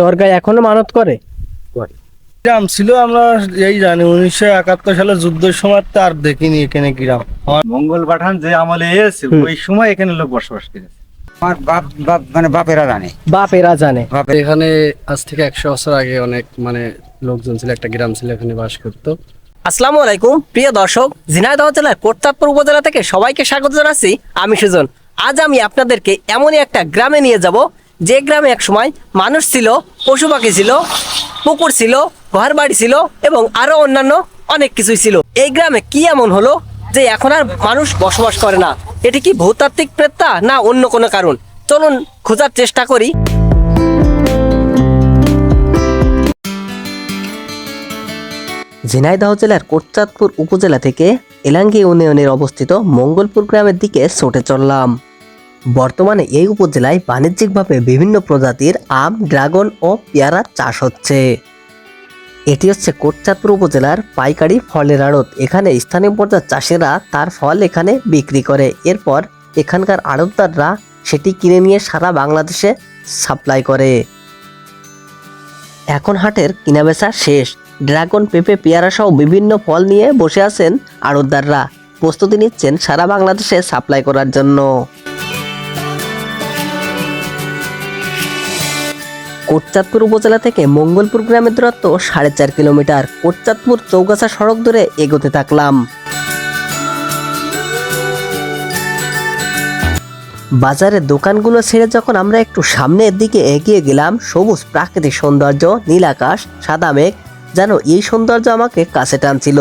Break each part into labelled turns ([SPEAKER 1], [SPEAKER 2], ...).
[SPEAKER 1] দরগায় এখনও মানত করে?
[SPEAKER 2] গ্রাম ছিল আমরা এই জানি উনিশশো একাত্তর সালে যুদ্ধের সময় তো আর দেখিনি এখানে গ্রাম। আমার
[SPEAKER 3] মঙ্গল পাঠান যে আমলে এসেছে ওই সময় এখানে লোক বসবাস করেছে। আমার বাপ বাপ মানে বাপেরা জানে।
[SPEAKER 1] বাপেরা জানে।
[SPEAKER 4] এখানে আজ থেকে একশো বছর আগে অনেক মানে লোকজন ছিল একটা গ্রাম ছিল এখানে বাস করতো।
[SPEAKER 1] আসসালামু আলাইকুম প্রিয় দর্শক ঝিনাইদহ জেলার কোটচাঁদপুর উপজেলা থেকে সবাইকে স্বাগত জানাচ্ছি। আমি সুজন। আজ আমি আপনাদেরকে এমনই একটা গ্রামে নিয়ে যাব যে গ্রামে এক সময় মানুষ ছিল, পশু পাখি ছিল, পুকুর ছিল ঘর বাড়ি ছিল এবং আরও অন্যান্য অনেক কিছুই ছিল। এই গ্রামে কি এমন হলো যে এখন আর মানুষ বসবাস করে না? এটি কি ভূতাত্ত্বিক প্রেত্তা না অন্য কোনো কারণ? চলুন খোঁজার চেষ্টা করি। ঝিনাইদহ জেলার কোটচাঁদপুর উপজেলা থেকে এলাঙ্গি ইউনিয়নের অবস্থিত মঙ্গলপুর গ্রামের দিকে ছুটে চললাম। বর্তমানে এই উপজেলায় বাণিজ্যিকভাবে বিভিন্ন প্রজাতির আম, ড্রাগন ও পেয়ারা চাষ হচ্ছে। এটি হচ্ছে কোটচাঁদপুর উপজেলার পাইকারি ফলের আড়ত। এখানে স্থানীয় পর্যায়ের চাষিরা তার ফল এখানে বিক্রি করে। এরপর এখানকার আড়তদাররা সেটি কিনে নিয়ে সারা বাংলাদেশে সাপ্লাই করে। এখন হাটের কেনাবেচা শেষ। ড্রাগন, পেঁপে, পেয়ারা সহ বিভিন্ন ফল নিয়ে বসে আছেন আড়তদাররা। প্রস্তুতি নিচ্ছেন সারা বাংলাদেশে সাপ্লাই করার জন্য। কোটচাঁদপুর উপজেলা থেকে মঙ্গলপুর গ্রামের দূরত্ব সাড়ে চার কিলোমিটার। কোটচাঁদপুর চৌগাছা সড়ক ধরে এগোতে থাকলাম। বাজারের দোকানগুলো ছেড়ে যখন আমরা একটু সামনের দিকে এগিয়ে গেলাম, সবুজ প্রাকৃতিক সৌন্দর্য, নীল আকাশ, সাদা মেঘ, যেন এই সৌন্দর্য আমাকে কাছে টানছিল।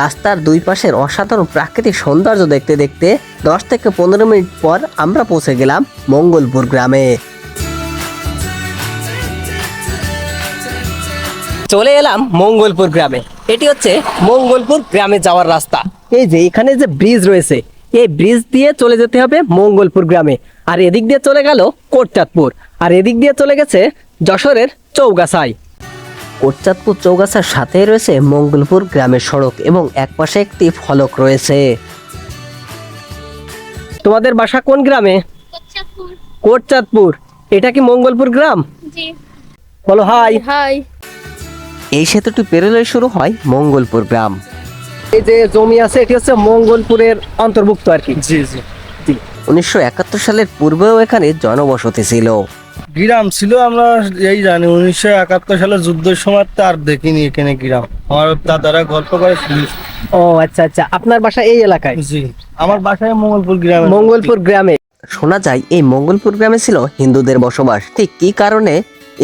[SPEAKER 1] রাস্তার দুই পাশের অসাধারণ প্রাকৃতিক সৌন্দর্য দেখতে দেখতে দশ থেকে পনেরো মিনিট পর আমরা পৌঁছে গেলাম মঙ্গলপুর গ্রামে। চলে এলাম মঙ্গলপুর গ্রামে। এটি হচ্ছে মঙ্গলপুর গ্রামে যাওয়ার রাস্তা। এই যে এখানে যে ব্রিজ রয়েছে, এই ব্রিজ দিয়ে চলে যেতে হবে মঙ্গলপুর গ্রামে। আর এদিক দিয়ে চলে গেল কোটচাঁদপুর। আর এদিক দিয়ে চলে গেছে যশোরের চৌগাছায় কোটচাঁদপুর চৌগাছার সাথে রয়েছে মঙ্গলপুর গ্রামের সড়ক এবং একপাশে একটি ফলক রয়েছে। তোমাদের বাসা কোন গ্রামে? কোটচাঁদপুর। এটা কি মঙ্গলপুর গ্রাম? বলো হাই।
[SPEAKER 5] হাই।
[SPEAKER 1] এই সেতুটি পেরোলে শুরু হয় মঙ্গলপুর গ্রাম। এই যে জমি আছে এটি হচ্ছে মঙ্গলপুরের অন্তর্ভুক্ত আর কি।
[SPEAKER 2] জি জি।
[SPEAKER 1] উনিশশো একাত্তর সালের পূর্বেও এখানে জনবসতি ছিল।
[SPEAKER 2] গ্রাম ছিল আমরা এই জানি উনিশশো একাত্তর সালে যুদ্ধের সময় তো আর দেখিনি এখানে গ্রাম। আমার দাদারা গল্প করে।
[SPEAKER 1] ও আচ্ছা আচ্ছা। আপনার বাসা এই এলাকায়?
[SPEAKER 2] জি আমার বাসায় মঙ্গলপুর গ্রামে।
[SPEAKER 1] মঙ্গলপুর গ্রামে। শোনা যায় এই মঙ্গলপুর গ্রামে ছিল হিন্দুদের বসবাস। ঠিক কি কারণে?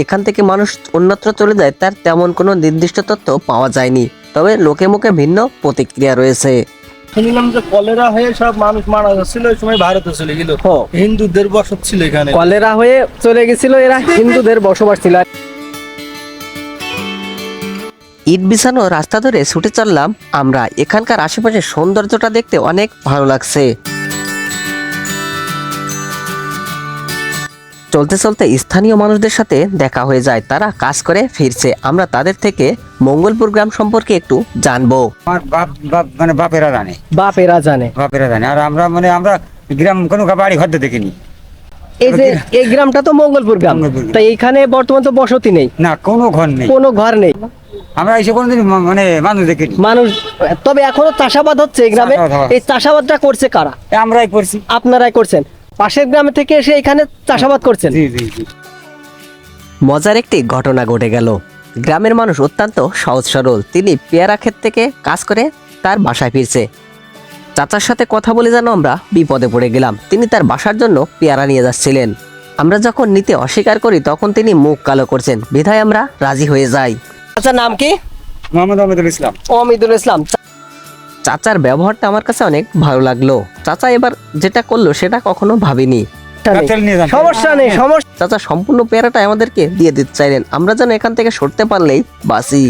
[SPEAKER 1] এখান থেকে মানুষ অন্যত্র চলে যায় তার তেমন কোনো নির্দিষ্ট তথ্য পাওয়া যায়নি। তবে লোকে মুখে ভিন্ন প্রতিক্রিয়া রয়েছে।
[SPEAKER 2] শুনলাম যে কলেরা হয়ে সব মানুষ মারা যাচ্ছিল ওই সময় ভারতে চলে গেল। হিন্দুদের বসত ছিল এখানে।
[SPEAKER 1] কলেরা হয়ে চলে গেছিল এরা হিন্দুদের বসবাস ছিল। ইট বিছানো রাস্তা ধরে ছুটে চললাম আমরা। এখানকার আশেপাশের সৌন্দর্যটা দেখতে অনেক ভালো লাগছে। চলতে চলতে স্থানীয় মানুষদের সাথে দেখা হয়ে যায়। তারা কাজ করে ফিরছে। আমরা তাদের থেকে মঙ্গলপুর গ্রাম সম্পর্কে একটু জানব।
[SPEAKER 3] আমার বাপ বাপ মানে বাপেরা জানে।
[SPEAKER 1] বাপেরা জানে।
[SPEAKER 3] বাপেরা জানে। আর আমরা মানে আমরা গ্রাম কোনো বাড়ি ঘর দেখিনি।
[SPEAKER 1] এই যে এই গ্রামটা তো মঙ্গলপুর গ্রাম। তাই এখানে বর্তমান তো বসতি নেই।
[SPEAKER 3] না কোনো ঘর নেই।
[SPEAKER 1] কোনো ঘর নেই।
[SPEAKER 3] আমরা এসে কোনোদিন মানে মানুষ দেখিনি।
[SPEAKER 1] মানুষ তবে এখনও চাষাবাদ হচ্ছে এই গ্রামে। এই চাষাবাদটা করছে কারা?
[SPEAKER 3] আমরাই করছি।
[SPEAKER 1] আপনারাই করছেন। পাশের গ্রামে থেকে এসে এখানে চাষাবাদ করছেন।
[SPEAKER 3] জি জি জি।
[SPEAKER 1] মজার একটি ঘটনা ঘটে গেল। গ্রামের মানুষ অত্যন্ত সহজ সরল। তিনি পেয়ারা ক্ষেত থেকে কাজ করে তার বাসায় ফিরছে। চাচার সাথে কথা বলে যেন আমরা বিপদে পড়ে গেলাম। তিনি তার বাসার জন্য পেয়ারা নিয়ে যাচ্ছিলেন। আমরা যখন নিতে অস্বীকার করি তখন তিনি মুখ কালো করছেন। বিধায় আমরা রাজি হয়ে যাই। আচ্ছা নাম কি?
[SPEAKER 3] মোহাম্মদ আহমেদুল ইসলাম।
[SPEAKER 1] অমিদুল ইসলাম। চাচার ব্যবহারটা আমার কাছে অনেক ভালো লাগল। চাচা এবার যেটা করল সেটা কখনো ভাবিনি। সমস্যা নেই সমস্যা চাচা সম্পূর্ণ পেয়ারাটা আমাদেরকে দিয়ে দিতে চাইলেন। আমরা যেন এখান থেকে সরতে পারলেই বাসি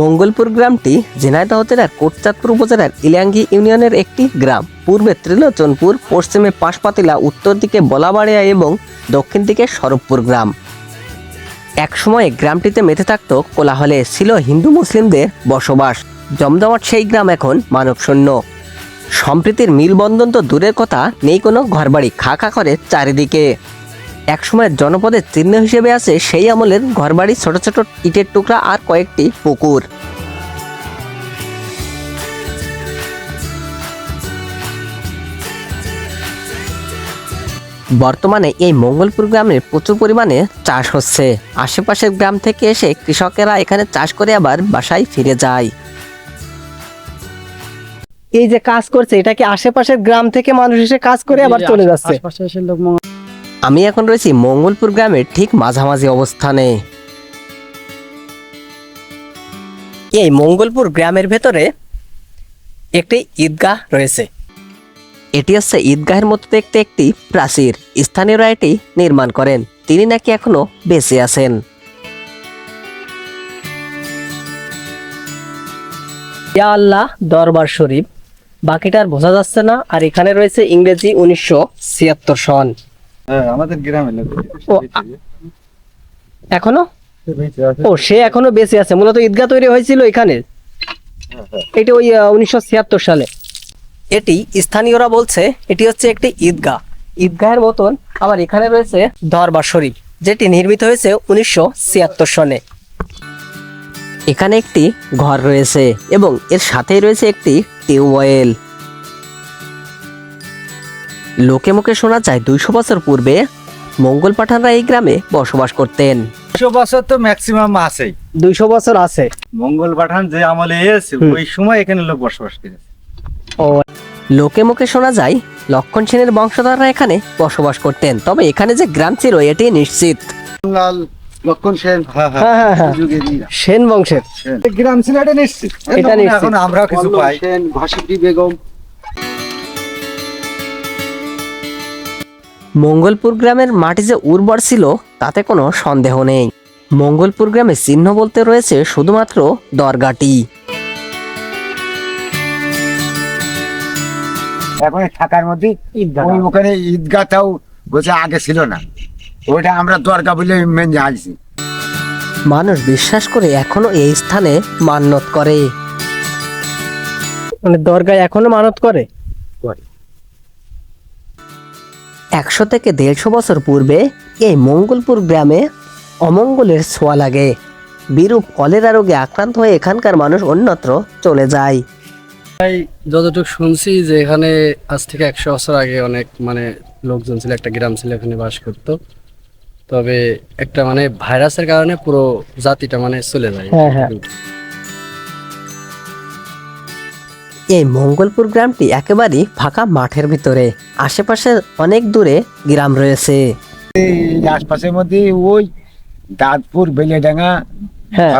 [SPEAKER 1] মঙ্গলপুর গ্রামটি ঝিনাইদহ জেলার কোটচাঁদপুর উপজেলার ইলাঙ্গি ইউনিয়নের একটি গ্রাম। পূর্বে ত্রিলোচনপুর পশ্চিমে পাশপাতিলা উত্তর দিকে বলাবাড়িয়া এবং দক্ষিণ দিকে সরবপুর গ্রাম। একসময় গ্রামটিতে মেতে থাকত কোলাহলে ছিল হিন্দু মুসলিমদের বসবাস। জমজমাট সেই গ্রাম এখন মানবশূন্য। সম্প্রীতির মিলবন্ধন তো দূরের কথা, নেই কোনো ঘরবাড়ি খা খা করে চারিদিকে। একসময়ের জনপদের চিহ্ন হিসেবে আছে সেই আমলের ঘরবাড়ি, ছোট ছোট ইটের টুকরা আর কয়েকটি পুকুর। বর্তমানে এই মঙ্গলপুর গ্রামে প্রচুর পরিমাণে চাষ হচ্ছে। আশেপাশের গ্রাম থেকে এসে কৃষকেরা এখানে চাষ করে আবার বাসায় ফিরে যায়।
[SPEAKER 5] এই যে কাজ করছে এটা কি আশেপাশের গ্রাম থেকে মানুষ এসে কাজ করে আবার চলে যাচ্ছে?
[SPEAKER 1] আমি এখন রয়েছি মঙ্গলপুর গ্রামের ঠিক মাঝামাঝি অবস্থানে। এই মঙ্গলপুর গ্রামের ভেতরে একটি ঈদগাহ রয়েছে। এটি হচ্ছে ঈদগাহের মতো দেখতে একটি প্রাচীর স্থানীয়রা এটি নির্মাণ করেন। তিনি নাকি এখনও বেঁচে আছেন।
[SPEAKER 5] ইয়া আল্লাহ দরবার শরীফ। বাকিটার বোঝা যাচ্ছে না আর এখানে রয়েছে ইংরেজি উনিশশো ছিয়াত্তর সন।
[SPEAKER 3] হ্যাঁ আমাদের গ্রামে
[SPEAKER 5] ও, এখনও? ও সে এখনও বেঁচে আছে। মূলত ঈদগাহ তৈরি হয়েছিল এখানে। এটা ওই উনিশশো ছিয়াত্তর সালে।
[SPEAKER 1] এটি স্থানীয়রা বলছে এটি হচ্ছে একটি ঈদগাহ।
[SPEAKER 5] ঈদগাহের মতন আবার এখানে রয়েছে
[SPEAKER 1] দরবার শরীফ যেটি নির্মিত হয়েছে উনিশশো ছিয়াত্তর সনে। এখানে একটি ঘর রয়েছে এবং এর সাথেই রয়েছে একটি টিউবওয়েল। লোকে মুখে শোনা যায় দুইশো বছর পূর্বে মঙ্গল পাঠানরা এই গ্রামে বসবাস করতেন।
[SPEAKER 3] একশো বছর তো ম্যাক্সিমাম আছেই।
[SPEAKER 5] দুইশো বছর আছে।
[SPEAKER 3] মঙ্গল পাঠান যে আমলে এসে ওই সময় এখানে লোক বসবাস করেছে।
[SPEAKER 5] ও
[SPEAKER 1] লোকে মুখে শোনা যায় লক্ষণ সেনের বংশধররা এখানে বসবাস করতেন। তবে এখানে যে গ্রাম ছিল এটি নিশ্চিত।
[SPEAKER 3] লাল লক্ষণ সেন হ্যাঁ
[SPEAKER 5] হ্যাঁ হ্যাঁ সেন বংশের।
[SPEAKER 3] গ্রাম ছিল এটা নিশ্চিত।
[SPEAKER 5] এটা নিশ্চিত।
[SPEAKER 3] আমরা কিছু পাই।
[SPEAKER 4] সেন ভাসিটি বেগম।
[SPEAKER 1] মঙ্গলপুর গ্রামের মাটি যে উর্বর ছিল তাতে কোনো সন্দেহ নেই। মঙ্গলপুর গ্রামে চিহ্ন বলতে রয়েছে শুধুমাত্র দরগাটি।
[SPEAKER 6] এখন ঢাকার মধ্যে ওই ওখানে ঈদগাহটাও বলছে আগে ছিল না। ওইটা আমরা দরগা বলে মেনে আসছি
[SPEAKER 1] মানুষ বিশ্বাস করে এখনও এই স্থানে মান্যত করে।
[SPEAKER 5] মানে দরগায় এখনও মানত করে।
[SPEAKER 1] একশো থেকে দেড়শো বছর পূর্বে এই মঙ্গলপুর গ্রামে অমঙ্গলের ছোঁয়া লাগে। বিরূপ কলেরা রোগে আক্রান্ত হয়ে এখানকার মানুষ অন্যত্র চলে যায়।
[SPEAKER 4] যতটুকু শুনছি যে এখানে আজ থেকে একশো বছর আগে অনেক মানে লোকজন ছিল একটা গ্রাম ছিল এখানে বাস করতো। তবে একটা মানে ভাইরাসের কারণে পুরো জাতিটা মানে চলে যায়।
[SPEAKER 5] হ্যাঁ, হ্যাঁ।
[SPEAKER 1] এই মঙ্গলপুর গ্রামটি একেবারেই ফাঁকা মাঠের ভিতরে। আশেপাশে অনেক দূরে গ্রাম রয়েছে।
[SPEAKER 6] এই আশপাশের মধ্যে ওই দাঁতপুর বেলেডাঙ্গা
[SPEAKER 5] হ্যাঁ।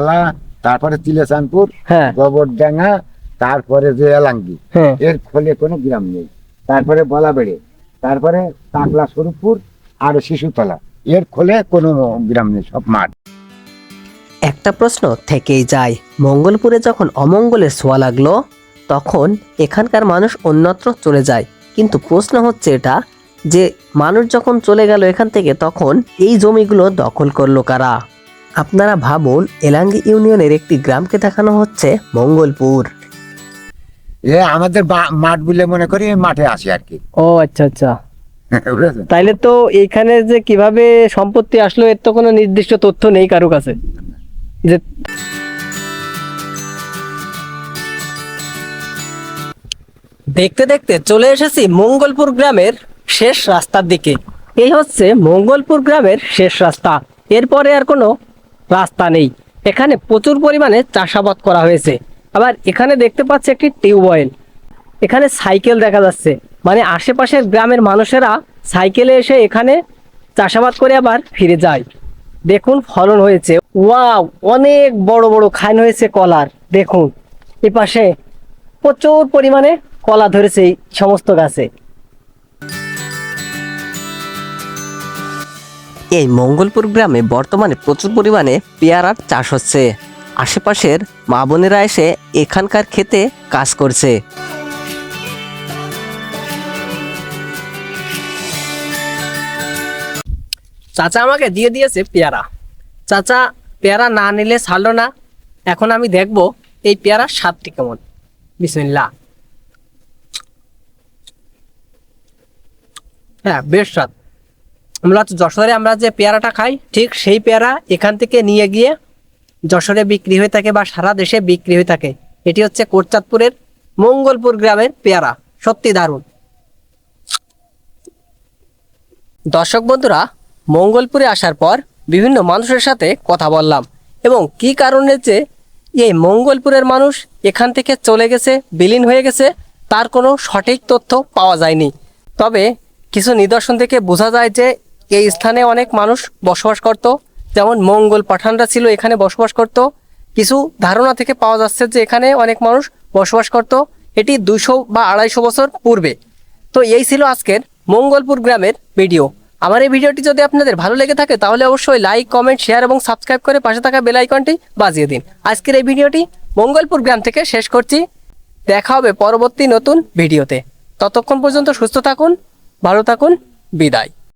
[SPEAKER 6] তারপরে তিলেচানপুর
[SPEAKER 5] হ্যাঁ।
[SPEAKER 6] গোবরডাঙ্গা তারপরে যে এলাঙ্গি
[SPEAKER 5] হ্যাঁ।
[SPEAKER 6] এর ফলে কোনো গ্রাম নেই। তারপরে বলাবেড়ে তারপরে টাকলা স্বরূপপুর আর শিশুতলা। এর খোলে কোনো গ্রাম নেই সব মাঠ।
[SPEAKER 1] একটা প্রশ্ন থেকেই যায় মঙ্গলপুরে যখন অমঙ্গলের ছোঁয়া লাগল তখন এখানকার মানুষ অন্যত্র চলে যায়। কিন্তু প্রশ্ন হচ্ছে এটা যে মানুষ যখন চলে গেল এখান থেকে তখন এই জমিগুলো দখল করল কারা? আপনারা ভাবুন এলাঙ্গি ইউনিয়নের একটি গ্রামকে দেখানো হচ্ছে মঙ্গলপুর।
[SPEAKER 6] এ আমাদের মাঠ বলে মনে করি মাঠে আসি আর কি।
[SPEAKER 5] ও আচ্ছা আচ্ছা।
[SPEAKER 6] বুঝেছেন?
[SPEAKER 5] তাইলে তো এইখানে যে কীভাবে সম্পত্তি আসলো এর তো কোনো নির্দিষ্ট তথ্য নেই কারও কাছে। যে
[SPEAKER 1] দেখতে দেখতে চলে এসেছি মঙ্গলপুর গ্রামের শেষ রাস্তার দিকে।
[SPEAKER 5] এই হচ্ছে মঙ্গলপুর গ্রামের শেষ রাস্তা। এরপরে আর কোনো রাস্তা নেই। এখানে প্রচুর পরিমাণে চাষাবাদ করা হয়েছে। আবার এখানে দেখতে পাচ্ছি একটি টিউবওয়েল। এখানে সাইকেল দেখা যাচ্ছে। মানে আশেপাশের গ্রামের মানুষেরা সাইকেলে এসে এখানে চাষাবাদ করে আবার ফিরে যায়। দেখুন ফলন হয়েছে। ওয়াও, অনেক বড় বড় খান হয়েছে কলার। দেখুন, এপাশে প্রচুর পরিমাণে কলা ধরেছে এই সমস্ত গাছে।
[SPEAKER 1] এই মঙ্গলপুর গ্রামে বর্তমানে প্রচুর পরিমাণে পেয়ারার চাষ হচ্ছে। আশেপাশের মা বোনেরা এসে এখানকার খেতে কাজ করছে।
[SPEAKER 5] চাচা আমাকে দিয়ে দিয়েছে পেয়ারা। চাচা, পেয়ারা না নিলে ছাড়লো না। এখন আমি দেখব এই পেয়ারার স্বাদটি কেমন। বিসমিল্লা হ্যাঁ বেশ স্বাদ। আমরা যশোরে আমরা যে পেয়ারাটা খাই, ঠিক সেই পেয়ারা এখান থেকে নিয়ে গিয়ে যশোরে বিক্রি হয়ে থাকে বা সারা দেশে বিক্রি হয়ে থাকে। এটি হচ্ছে কোটচাঁদপুরের মঙ্গলপুর গ্রামের পেয়ারা। সত্যি দারুণ। দর্শক বন্ধুরা, মঙ্গলপুরে আসার পর বিভিন্ন মানুষের সাথে কথা বললাম এবং কি কারণে যে এই মঙ্গলপুরের মানুষ এখান থেকে চলে গেছে, বিলীন হয়ে গেছে, তার কোনো সঠিক তথ্য পাওয়া যায়নি। তবে কিছু নিদর্শন থেকে বোঝা যায় যে এই স্থানে অনেক মানুষ বসবাস করত যেমন মঙ্গল পাঠানরা ছিল এখানে বসবাস করত। কিছু ধারণা থেকে পাওয়া যাচ্ছে যে এখানে অনেক মানুষ বসবাস করত। এটি দুশো বা আড়াইশো বছর পূর্বে। তো এই ছিল আজকের মঙ্গলপুর গ্রামের ভিডিও। আমার এই ভিডিওটি যদি আপনাদের ভালো লেগে থাকে তাহলে অবশ্যই লাইক, কমেন্ট, শেয়ার এবং সাবস্ক্রাইব করে পাশে থাকা বেল আইকনটি বাজিয়ে দিন। আজকের এই ভিডিওটি মঙ্গলপুর গ্রাম থেকে শেষ করছি। দেখা হবে পরবর্তী নতুন ভিডিওতে। ততক্ষণ পর্যন্ত সুস্থ থাকুন, ভালো থাকুন, বিদায়।